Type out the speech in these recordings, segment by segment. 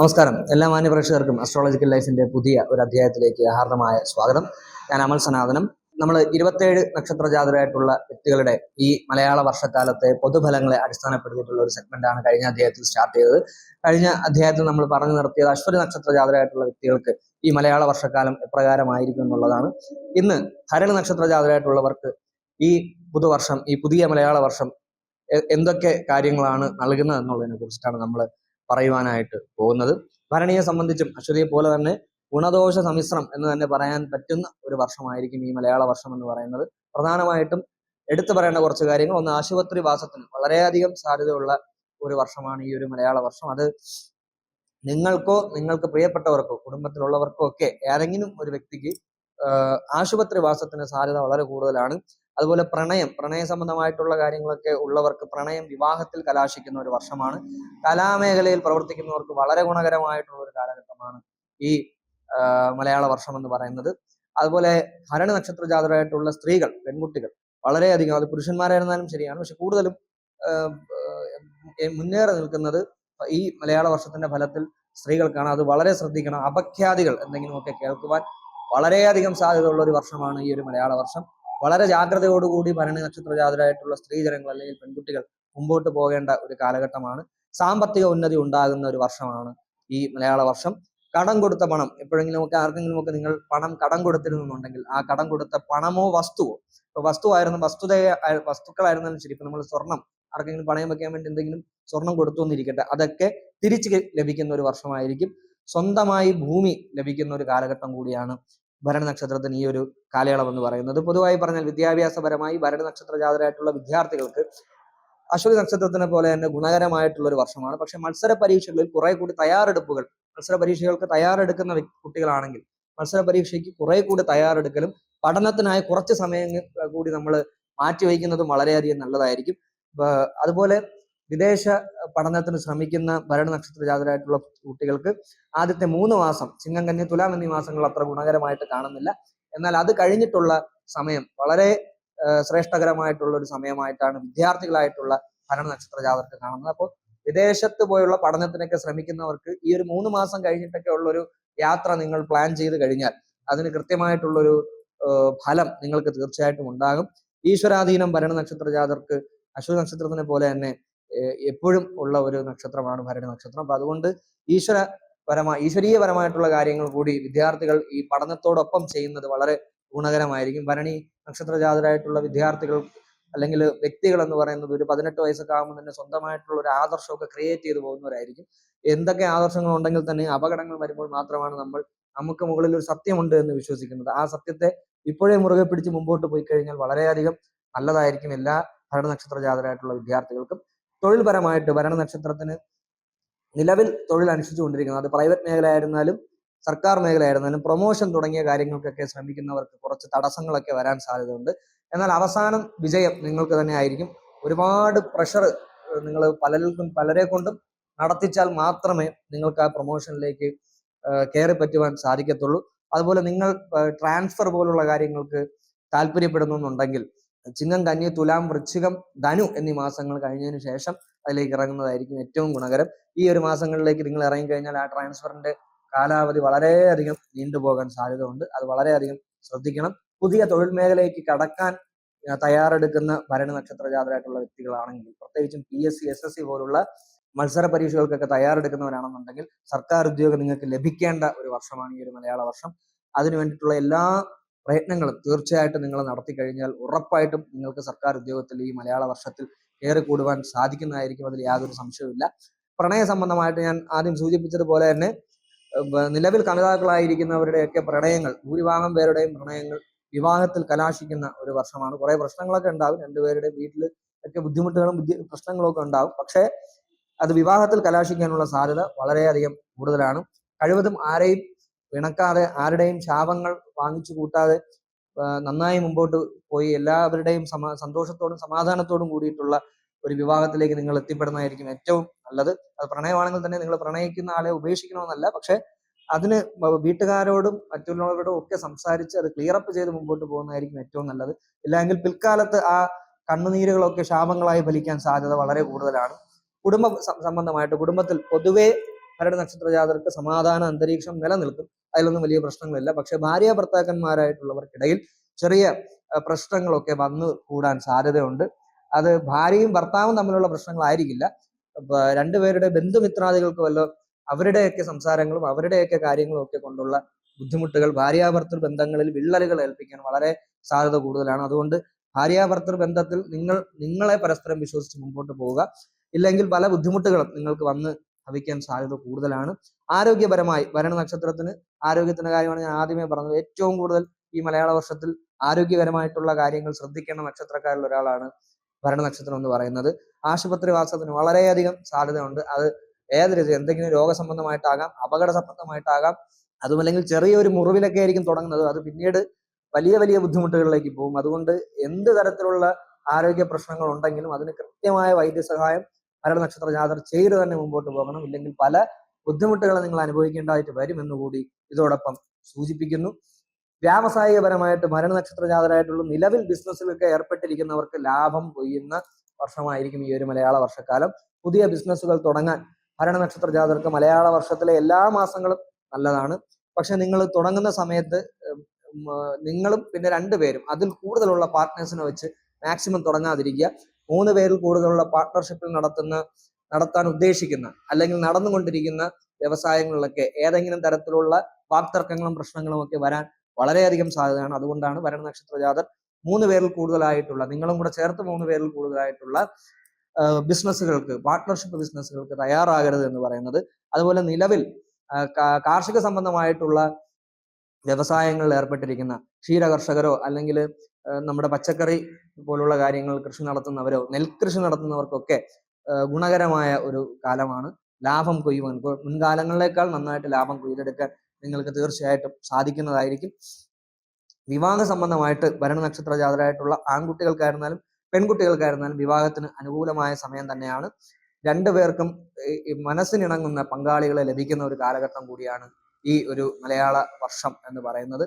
നമസ്കാരം. എല്ലാ മാന്യപ്രേക്ഷകർക്കും അസ്ട്രോളജിക്കൽ ലൈഫിന്റെ പുതിയ ഒരു അധ്യായത്തിലേക്ക് ഹാർദമായ സ്വാഗതം. ഞാൻ അമൽ സനാതനം. നമ്മൾ ഇരുപത്തേഴ് നക്ഷത്ര ജാതരായിട്ടുള്ള വ്യക്തികളുടെ ഈ മലയാള വർഷക്കാലത്തെ പൊതുഫലങ്ങളെ അടിസ്ഥാനപ്പെടുത്തിയിട്ടുള്ള ഒരു സെഗ്മെന്റ് ആണ് കഴിഞ്ഞ അധ്യായത്തിൽ സ്റ്റാർട്ട് ചെയ്തത്. കഴിഞ്ഞ അധ്യായത്തിൽ നമ്മൾ പറഞ്ഞു നിർത്തിയത് അശ്വതി നക്ഷത്ര ജാതരായിട്ടുള്ള വ്യക്തികൾക്ക് ഈ മലയാള വർഷക്കാലം എപ്രകാരമായിരിക്കും എന്നുള്ളതാണ്. ഇന്ന് ഹരണ നക്ഷത്ര ജാതരായിട്ടുള്ളവർക്ക് ഈ പുതുവർഷം ഈ പുതിയ മലയാള വർഷം എന്തൊക്കെ കാര്യങ്ങളാണ് നൽകുന്നത് എന്നുള്ളതിനെ കുറിച്ചിട്ടാണ് നമ്മൾ പറയുവാനായിട്ട് പോകുന്നത്. ഭരണിയെ സംബന്ധിച്ചും അശ്വതിയെ പോലെ തന്നെ ഗുണദോഷ സമിശ്രം എന്ന് തന്നെ പറയാൻ പറ്റുന്ന ഒരു വർഷമായിരിക്കും ഈ മലയാള വർഷം എന്ന് പറയുന്നത്. പ്രധാനമായിട്ടും എടുത്തു പറയേണ്ട കുറച്ച് കാര്യങ്ങൾ. ഒന്ന് ആശുപത്രി വാസത്തിന് വളരെയധികം സാധ്യതയുള്ള ഒരു വർഷമാണ് ഈ ഒരു മലയാള വർഷം. അത് നിങ്ങൾക്കോ നിങ്ങൾക്ക് പ്രിയപ്പെട്ടവർക്കോ കുടുംബത്തിലുള്ളവർക്കോ ഒക്കെ ഏതെങ്കിലും ഒരു വ്യക്തിക്ക് ആഹ് ആശുപത്രി വാസത്തിന് സാധ്യത വളരെ കൂടുതലാണ്. അതുപോലെ പ്രണയം പ്രണയ സംബന്ധമായിട്ടുള്ള കാര്യങ്ങളൊക്കെ ഉള്ളവർക്ക് പ്രണയം വിവാഹത്തിൽ കലാശിക്കുന്ന ഒരു വർഷമാണ്. കലാമേഖലയിൽ പ്രവർത്തിക്കുന്നവർക്ക് വളരെ ഗുണകരമായിട്ടുള്ള ഒരു കാലഘട്ടമാണ് ഈ മലയാള വർഷം എന്ന് പറയുന്നത്. അതുപോലെ ഭരണ നക്ഷത്ര ജാതരായിട്ടുള്ള സ്ത്രീകൾ പെൺകുട്ടികൾ വളരെയധികം അത് പുരുഷന്മാരായിരുന്നാലും ശരിയാണ്. പക്ഷെ കൂടുതലും മുന്നേറി നിൽക്കുന്നത് ഈ മലയാള വർഷത്തിന്റെ ഫലത്തിൽ സ്ത്രീകൾക്കാണ്. അത് വളരെ ശ്രദ്ധിക്കണം. അപഖ്യാതികൾ എന്തെങ്കിലുമൊക്കെ കേൾക്കുവാൻ വളരെയധികം സാധ്യതയുള്ള ഒരു വർഷമാണ് ഈ ഒരു മലയാള വർഷം. വളരെ ജാഗ്രതയോടുകൂടി ഭരണി നക്ഷത്ര ജാതരായിട്ടുള്ള സ്ത്രീജനങ്ങൾ അല്ലെങ്കിൽ പെൺകുട്ടികൾ മുമ്പോട്ട് പോകേണ്ട ഒരു കാലഘട്ടമാണ്. സാമ്പത്തിക ഉന്നതി ഉണ്ടാകുന്ന ഒരു വർഷമാണ് ഈ മലയാള വർഷം. കടം കൊടുത്ത പണം എപ്പോഴെങ്കിലും ഒക്കെ ആർക്കെങ്കിലും ഒക്കെ നിങ്ങൾ പണം കടം കൊടുത്തിരുന്നുണ്ടെങ്കിൽ ആ കടം കൊടുത്ത പണമോ വസ്തുവോ? ഇപ്പൊ വസ്തുവായിരുന്നു വസ്തുത വസ്തുക്കളായിരുന്നാലും ശരി ഇപ്പൊ നമ്മൾ സ്വർണം ആർക്കെങ്കിലും പണയം വെക്കാൻ വേണ്ടി എന്തെങ്കിലും സ്വർണം കൊടുത്തു എന്നിരിക്കട്ടെ അതൊക്കെ തിരിച്ച് ലഭിക്കുന്ന ഒരു വർഷമായിരിക്കും. സ്വന്തമായി ഭൂമി ലഭിക്കുന്ന ഒരു കാലഘട്ടം കൂടിയാണ് ഭരണ നക്ഷത്രത്തിന് ഈ ഒരു കാലയളവ് എന്ന് പറയുന്നത്. പൊതുവായി പറഞ്ഞാൽ വിദ്യാഭ്യാസപരമായി ഭരണ നക്ഷത്ര ജാതരായിട്ടുള്ള വിദ്യാർത്ഥികൾക്ക് അശ്വതി നക്ഷത്രത്തിനെ പോലെ തന്നെ ഗുണകരമായിട്ടുള്ള ഒരു വർഷമാണ്. പക്ഷെ മത്സര പരീക്ഷകളിൽ കുറെ കൂടി തയ്യാറെടുപ്പുകൾ മത്സര പരീക്ഷകൾക്ക് തയ്യാറെടുക്കുന്ന കുട്ടികളാണെങ്കിൽ മത്സര പരീക്ഷയ്ക്ക് കുറെ കൂടി തയ്യാറെടുക്കലും പഠനത്തിനായി കുറച്ച് സമയം കൂടി നമ്മൾ മാറ്റിവെക്കുന്നതും വളരെയധികം നല്ലതായിരിക്കും. അതുപോലെ വിദേശ പഠനത്തിന് ശ്രമിക്കുന്ന ഭരണ നക്ഷത്ര ജാതരായിട്ടുള്ള കുട്ടികൾക്ക് ആദ്യത്തെ മൂന്ന് മാസം ചിങ്ങം കന്നി തുലാം എന്നീ മാസങ്ങൾ അത്ര ഗുണകരമായിട്ട് കാണുന്നില്ല. എന്നാൽ അത് കഴിഞ്ഞിട്ടുള്ള സമയം വളരെ ശ്രേഷ്ഠകരമായിട്ടുള്ള ഒരു സമയമായിട്ടാണ് വിദ്യാർത്ഥികളായിട്ടുള്ള ഭരണ നക്ഷത്ര ജാതർക്ക് കാണുന്നത്. അപ്പോൾ വിദേശത്ത് പോയുള്ള പഠനത്തിനൊക്കെ ശ്രമിക്കുന്നവർക്ക് ഈ ഒരു മൂന്ന് മാസം കഴിഞ്ഞിട്ടൊക്കെ ഉള്ളൊരു യാത്ര നിങ്ങൾ പ്ലാൻ ചെയ്ത് കഴിഞ്ഞാൽ അതിന് കൃത്യമായിട്ടുള്ളൊരു ഫലം നിങ്ങൾക്ക് തീർച്ചയായിട്ടും ഉണ്ടാകും. ഈശ്വരാധീനം ഭരണ നക്ഷത്ര ജാതർക്ക് അശ്വതി നക്ഷത്രത്തിനെ പോലെ തന്നെ എപ്പോഴും ഉള്ള ഒരു നക്ഷത്രമാണ് ഭരണി നക്ഷത്രം. അപ്പൊ അതുകൊണ്ട് ഈശ്വര പരമായ ഈശ്വരീയപരമായിട്ടുള്ള കാര്യങ്ങൾ കൂടി വിദ്യാർത്ഥികൾ ഈ പഠനത്തോടൊപ്പം ചെയ്യുന്നത് വളരെ ഗുണകരമായിരിക്കും. ഭരണി നക്ഷത്ര ജാതരായിട്ടുള്ള വിദ്യാർത്ഥികൾ അല്ലെങ്കിൽ വ്യക്തികൾ എന്ന് പറയുന്നത് ഒരു പതിനെട്ട് വയസ്സൊക്കെ ആകുമ്പോൾ തന്നെ സ്വന്തമായിട്ടുള്ള ഒരു ആദർശമൊക്കെ ക്രിയേറ്റ് ചെയ്തു പോകുന്നവരായിരിക്കും. എന്തൊക്കെ ആദർശങ്ങൾ ഉണ്ടെങ്കിൽ തന്നെ അപകടങ്ങൾ വരുമ്പോൾ മാത്രമാണ് നമ്മൾ നമുക്ക് മുകളിൽ ഒരു സത്യമുണ്ട് എന്ന് വിശ്വസിക്കുന്നത്. ആ സത്യത്തെ ഇപ്പോഴേ മുറുകെ പിടിച്ച് മുമ്പോട്ട് പോയി കഴിഞ്ഞാൽ വളരെയധികം നല്ലതായിരിക്കും എല്ലാ ഭരണനക്ഷത്ര ജാതരായിട്ടുള്ള വിദ്യാർത്ഥികൾക്കും. തൊഴിൽപരമായിട്ട് ഭരണ നക്ഷത്രത്തിന് നിലവിൽ തൊഴിൽ അനുഷ്ഠിച്ചുകൊണ്ടിരിക്കുന്നത് അത് പ്രൈവറ്റ് മേഖല ആയിരുന്നാലും സർക്കാർ മേഖല ആയിരുന്നാലും പ്രൊമോഷൻ തുടങ്ങിയ കാര്യങ്ങൾക്കൊക്കെ ശ്രമിക്കുന്നവർക്ക് കുറച്ച് തടസ്സങ്ങളൊക്കെ വരാൻ സാധ്യതയുണ്ട്. എന്നാൽ അവസാനം വിജയം നിങ്ങൾക്ക് തന്നെ ആയിരിക്കും. ഒരുപാട് പ്രഷർ നിങ്ങൾ പലർക്കും പലരെ കൊണ്ടും നടത്തിച്ചാൽ മാത്രമേ നിങ്ങൾക്ക് ആ പ്രൊമോഷനിലേക്ക് കയറി പറ്റുവാൻ സാധിക്കത്തുള്ളൂ. അതുപോലെ നിങ്ങൾ ട്രാൻസ്ഫർ പോലുള്ള കാര്യങ്ങൾക്ക് താല്പര്യപ്പെടുന്നുണ്ടെങ്കിൽ ചിങ്ങം കന്നി തുലാം വൃശ്ചികം ധനു എന്നീ മാസങ്ങൾ കഴിഞ്ഞതിന് ശേഷം അതിലേക്ക് ഇറങ്ങുന്നതായിരിക്കും ഏറ്റവും ഗുണകരം. ഈ ഒരു മാസങ്ങളിലേക്ക് നിങ്ങൾ ഇറങ്ങിക്കഴിഞ്ഞാൽ ആ ട്രാൻസ്ഫറിന്റെ കാലാവധി വളരെയധികം നീണ്ടുപോകാൻ സാധ്യത ഉണ്ട് അത് വളരെയധികം ശ്രദ്ധിക്കണം. പുതിയ തൊഴിൽ മേഖലയ്ക്ക് കടക്കാൻ തയ്യാറെടുക്കുന്ന ഭരണ നക്ഷത്ര ജാതരായിട്ടുള്ള വ്യക്തികളാണെങ്കിൽ പ്രത്യേകിച്ചും P S C S S C പോലുള്ള മത്സര പരീക്ഷകൾക്കൊക്കെ തയ്യാറെടുക്കുന്നവരാണെന്നുണ്ടെങ്കിൽ സർക്കാർ ഉദ്യോഗം നിങ്ങൾക്ക് ലഭിക്കേണ്ട ഒരു വർഷമാണ് ഈ ഒരു മലയാള വർഷം. അതിനു വേണ്ടിയിട്ടുള്ള എല്ലാ പ്രയത്നങ്ങളും തീർച്ചയായിട്ടും നിങ്ങൾ നടത്തി കഴിഞ്ഞാൽ ഉറപ്പായിട്ടും നിങ്ങൾക്ക് സർക്കാർ ഉദ്യോഗത്തിൽ ഈ മലയാള വർഷത്തിൽ കയറി കൂടുവാൻ സാധിക്കുന്നതായിരിക്കും. അതിൽ യാതൊരു സംശയവുമില്ല. പ്രണയ സംബന്ധമായിട്ട് ഞാൻ ആദ്യം സൂചിപ്പിച്ചതുപോലെ തന്നെ നിലവിൽ കമിതാക്കളായിരിക്കുന്നവരുടെയൊക്കെ പ്രണയങ്ങൾ ഭൂരിഭാഗം പേരുടെയും പ്രണയങ്ങൾ വിവാഹത്തിൽ കലാശിക്കുന്ന ഒരു വർഷമാണ്. കുറെ പ്രശ്നങ്ങളൊക്കെ ഉണ്ടാവും രണ്ടുപേരുടെയും വീട്ടിൽ ഒക്കെ ബുദ്ധിമുട്ടുകളും ബുദ്ധി പ്രശ്നങ്ങളും ഒക്കെ ഉണ്ടാവും പക്ഷേ അത് വിവാഹത്തിൽ കലാശിക്കാനുള്ള സാധ്യത വളരെയധികം കൂടുതലാണ്. കഴിവതും ആരെയും പിണക്കാതെ ആരുടെയും ശാപങ്ങൾ വാങ്ങിച്ചു കൂട്ടാതെ നന്നായി മുമ്പോട്ട് പോയി എല്ലാവരുടെയും സമാ സന്തോഷത്തോടും സമാധാനത്തോടും കൂടിയിട്ടുള്ള ഒരു വിവാഹത്തിലേക്ക് നിങ്ങൾ എത്തിപ്പെടുന്നതായിരിക്കും ഏറ്റവും നല്ലത്. അത് പ്രണയമാണെങ്കിൽ തന്നെ നിങ്ങൾ പ്രണയിക്കുന്ന ആളെ ഉപേക്ഷിക്കണമെന്നല്ല. പക്ഷെ അതിന് വീട്ടുകാരോടും മറ്റുള്ളവരോടും ഒക്കെ സംസാരിച്ച് അത് ക്ലിയർ അപ്പ് ചെയ്ത് മുമ്പോട്ട് പോകുന്നതായിരിക്കും ഏറ്റവും നല്ലത്. ഇല്ലെങ്കിൽ പിൽക്കാലത്ത് ആ കണ്ണുനീരുകളൊക്കെ ശാപങ്ങളായി ഫലിക്കാൻ സാധ്യത വളരെ കൂടുതലാണ്. കുടുംബ സംബന്ധമായിട്ട് കുടുംബത്തിൽ പൊതുവെ ഭരണ നക്ഷത്ര ജാതർക്ക് സമാധാന അന്തരീക്ഷം നിലനിൽക്കും. അതിലൊന്നും വലിയ പ്രശ്നങ്ങളില്ല. പക്ഷെ ഭാര്യ ഭർത്താക്കന്മാരായിട്ടുള്ളവർക്കിടയിൽ ചെറിയ പ്രശ്നങ്ങളൊക്കെ വന്നു കൂടാൻ സാധ്യതയുണ്ട്. അത് ഭാര്യയും ഭർത്താവും തമ്മിലുള്ള പ്രശ്നങ്ങളായിരിക്കില്ല. രണ്ടുപേരുടെ ബന്ധുമിത്രാദികൾക്ക് വല്ല അവരുടെയൊക്കെ സംസാരങ്ങളും അവരുടെയൊക്കെ കാര്യങ്ങളും ഒക്കെ കൊണ്ടുള്ള ബുദ്ധിമുട്ടുകൾ ഭാര്യാഭർത്തൃ ബന്ധങ്ങളിൽ വിള്ളലുകൾ ഏൽപ്പിക്കാൻ വളരെ സാധ്യത കൂടുതലാണ്. അതുകൊണ്ട് ഭാര്യാഭർത്തൃ ബന്ധത്തിൽ നിങ്ങൾ നിങ്ങളെ പരസ്പരം വിശ്വസിച്ച് മുമ്പോട്ട് പോവുക. ഇല്ലെങ്കിൽ പല ബുദ്ധിമുട്ടുകളും നിങ്ങൾക്ക് വന്ന് ഭവിക്കാൻ സാധ്യത കൂടുതലാണ്. ആരോഗ്യപരമായി ഭരണ നക്ഷത്രത്തിന് ആരോഗ്യത്തിന്റെ കാര്യമാണ് ഞാൻ ആദ്യമേ പറഞ്ഞത്. ഏറ്റവും കൂടുതൽ ഈ മലയാള വർഷത്തിൽ ആരോഗ്യപരമായിട്ടുള്ള കാര്യങ്ങൾ ശ്രദ്ധിക്കേണ്ട നക്ഷത്രക്കാരിൽ ഒരാളാണ് ഭരണ നക്ഷത്രം എന്ന് പറയുന്നത്. ആശുപത്രി വാസത്തിന് വളരെയധികം സാധ്യതയുണ്ട്. അത് ഏത് രീതി എന്തെങ്കിലും രോഗസംബന്ധമായിട്ടാകാം അപകട സംബന്ധമായിട്ടാകാം അതുമല്ലെങ്കിൽ ചെറിയൊരു മുറിവിലൊക്കെ ആയിരിക്കും തുടങ്ങുന്നത്. അത് പിന്നീട് വലിയ വലിയ ബുദ്ധിമുട്ടുകളിലേക്ക് പോകും. അതുകൊണ്ട് എന്ത് തരത്തിലുള്ള ആരോഗ്യ പ്രശ്നങ്ങൾ ഉണ്ടെങ്കിലും അതിന് കൃത്യമായ വൈദ്യസഹായം ഭരണ നക്ഷത്ര ജാതർ ചെയ്ത് തന്നെ മുമ്പോട്ട് പോകണം. ഇല്ലെങ്കിൽ പല ബുദ്ധിമുട്ടുകൾ നിങ്ങൾ അനുഭവിക്കേണ്ടതായിട്ട് വരുമെന്ന് കൂടി ഇതോടൊപ്പം സൂചിപ്പിക്കുന്നു. വ്യാവസായികപരമായിട്ട് മരണ നക്ഷത്ര ജാതരായിട്ടുള്ള നിലവിൽ ബിസിനസ്സിലൊക്കെ ഏർപ്പെട്ടിരിക്കുന്നവർക്ക് ലാഭം കൊയ്യുന്ന വർഷമായിരിക്കും ഈ ഒരു മലയാള വർഷക്കാലം. പുതിയ ബിസിനസ്സുകൾ തുടങ്ങാൻ ഭരണ നക്ഷത്ര ജാതർക്ക് മലയാള വർഷത്തിലെ എല്ലാ മാസങ്ങളും നല്ലതാണ്. പക്ഷെ നിങ്ങൾ തുടങ്ങുന്ന സമയത്ത് നിങ്ങളും പിന്നെ രണ്ടുപേരും അതിൽ കൂടുതലുള്ള പാർട്ട്നേഴ്സിനെ വെച്ച് മാക്സിമം തുടങ്ങാതിരിക്കുക. മൂന്ന് പേരിൽ കൂടുതലുള്ള പാർട്ട്ണർഷിപ്പിൽ നടത്തുന്ന നടത്താൻ ഉദ്ദേശിക്കുന്ന അല്ലെങ്കിൽ നടന്നുകൊണ്ടിരിക്കുന്ന വ്യവസായങ്ങളിലൊക്കെ ഏതെങ്കിലും തരത്തിലുള്ള വാക്തർക്കങ്ങളും പ്രശ്നങ്ങളും ഒക്കെ വരാൻ വളരെയധികം സാധ്യതയാണ്. അതുകൊണ്ടാണ് ഭരണ നക്ഷത്ര ജാതർ മൂന്ന് പേരിൽ കൂടുതലായിട്ടുള്ള നിങ്ങളും കൂടെ ചേർത്ത് മൂന്ന് പേരിൽ കൂടുതലായിട്ടുള്ള ബിസിനസ്സുകൾക്ക് പാർട്ട്ണർഷിപ്പ് ബിസിനസ്സുകൾക്ക് തയ്യാറാകരുത് എന്ന് പറയുന്നത്. അതുപോലെ നിലവിൽ കാർഷിക സംബന്ധമായിട്ടുള്ള വ്യവസായങ്ങളിൽ ഏർപ്പെട്ടിരിക്കുന്ന ക്ഷീര കർഷകരോ അല്ലെങ്കിൽ നമ്മുടെ പച്ചക്കറി പോലുള്ള കാര്യങ്ങൾ കൃഷി നടത്തുന്നവരോ നെൽകൃഷി നടത്തുന്നവർക്കൊക്കെ ഗുണകരമായ ഒരു കാലമാണ്. ലാഭം കൊയ്യുവാൻ. മുൻകാലങ്ങളിലേക്കാൾ നന്നായിട്ട് ലാഭം കൊയ്തെടുക്കാൻ നിങ്ങൾക്ക് തീർച്ചയായിട്ടും സാധിക്കുന്നതായിരിക്കും. വിവാഹ സംബന്ധമായിട്ട് ഭരണ നക്ഷത്ര ജാതരായിട്ടുള്ള ആൺകുട്ടികൾക്കായിരുന്നാലും പെൺകുട്ടികൾക്കായിരുന്നാലും വിവാഹത്തിന് അനുകൂലമായ സമയം തന്നെയാണ്. രണ്ടുപേർക്കും മനസ്സിനിണങ്ങുന്ന പങ്കാളികളെ ലഭിക്കുന്ന ഒരു കാലഘട്ടം കൂടിയാണ് ഈ ഒരു മലയാള വർഷം എന്ന് പറയുന്നത്.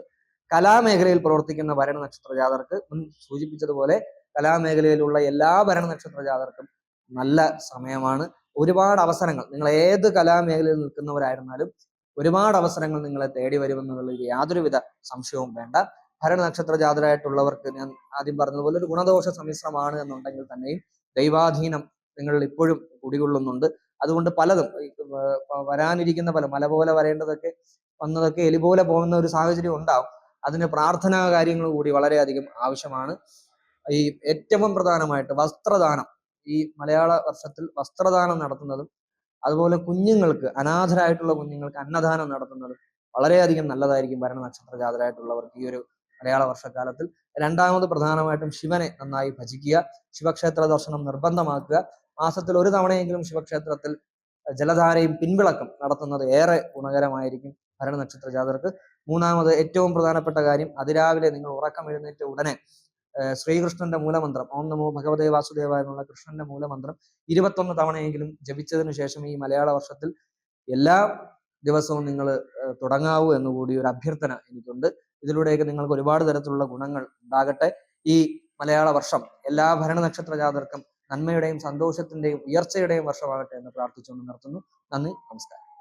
കലാമേഖലയിൽ പ്രവർത്തിക്കുന്ന ഭരണ നക്ഷത്ര ജാതർക്ക് മുൻ സൂചിപ്പിച്ചതുപോലെ കലാമേഖലയിലുള്ള എല്ലാ ഭരണ നക്ഷത്ര ജാതർക്കും നല്ല സമയമാണ്. ഒരുപാട് അവസരങ്ങൾ. നിങ്ങൾ ഏത് കലാമേഖലയിൽ നിൽക്കുന്നവരായിരുന്നാലും ഒരുപാട് അവസരങ്ങൾ നിങ്ങളെ തേടി വരുമെന്നുള്ളതിൽ യാതൊരുവിധ സംശയവും വേണ്ട. ഭരണ നക്ഷത്ര ജാതരായിട്ടുള്ളവർക്ക് ഞാൻ ആദ്യം പറഞ്ഞതുപോലെ ഒരു ഗുണദോഷ സമ്മിശ്രമാണ് എന്നുണ്ടെങ്കിൽ തന്നെയും ദൈവാധീനം നിങ്ങളിൽ ഇപ്പോഴും കുടികൊള്ളുന്നുണ്ട്. അതുകൊണ്ട് പലതും. വരാനിരിക്കുന്ന പല മല പോലെ വരേണ്ടതൊക്കെ വന്നതൊക്കെ എലി പോലെ പോകുന്ന ഒരു സാഹചര്യം ഉണ്ടാവും. അതിന് പ്രാർത്ഥനാ കാര്യങ്ങൾ കൂടി വളരെയധികം ആവശ്യമാണ്. ഈ ഏറ്റവും പ്രധാനമായിട്ട് വസ്ത്രദാനം. ഈ മലയാള വർഷത്തിൽ വസ്ത്രദാനം നടത്തുന്നതും അതുപോലെ കുഞ്ഞുങ്ങൾക്ക് അനാഥരായിട്ടുള്ള കുഞ്ഞുങ്ങൾക്ക് അന്നദാനം നടത്തുന്നതും വളരെയധികം നല്ലതായിരിക്കും ഭരണ നക്ഷത്ര ജാതരായിട്ടുള്ളവർക്ക് ഈ ഒരു മലയാള വർഷക്കാലത്തിൽ. രണ്ടാമത് പ്രധാനമായിട്ടും ശിവനെ നന്നായി ഭജിക്കുക ശിവക്ഷേത്ര ദർശനം നിർബന്ധമാക്കുക മാസത്തിൽ ഒരു തവണയെങ്കിലും ശിവക്ഷേത്രത്തിൽ ജലധാരയും പിൻവിളക്കം നടത്തുന്നത് ഏറെ ഗുണകരമായിരിക്കും ഭരണ നക്ഷത്ര ജാതകർക്ക്. മൂന്നാമത് ഏറ്റവും പ്രധാനപ്പെട്ട കാര്യം അതിരാവിലെ നിങ്ങൾ ഉറക്കം എഴുന്നേറ്റ ഉടനെ ശ്രീകൃഷ്ണന്റെ മൂലമന്ത്രം ഓം നമോ ഭഗവതേ വാസുദേവ എന്നുള്ള കൃഷ്ണന്റെ മൂലമന്ത്രം ഇരുപത്തൊന്ന് തവണയെങ്കിലും ജപിച്ചതിന് ശേഷം ഈ മലയാള വർഷത്തിൽ എല്ലാ ദിവസവും നിങ്ങൾ തുടങ്ങാവൂ എന്നുകൂടി ഒരു അഭ്യർത്ഥന എനിക്കുണ്ട്. ഇതിലൂടെയൊക്കെ നിങ്ങൾക്ക് ഒരുപാട് തരത്തിലുള്ള ഗുണങ്ങൾ ഉണ്ടാകട്ടെ. ഈ മലയാള വർഷം എല്ലാ ഭരണ നക്ഷത്ര ജാതർക്കും നന്മയുടെയും സന്തോഷത്തിന്റെയും ഉയർച്ചയുടെയും വർഷമാകട്ടെ എന്ന് പ്രാർത്ഥിച്ചുകൊണ്ട് നിർത്തുന്നു. നന്ദി നമസ്കാരം.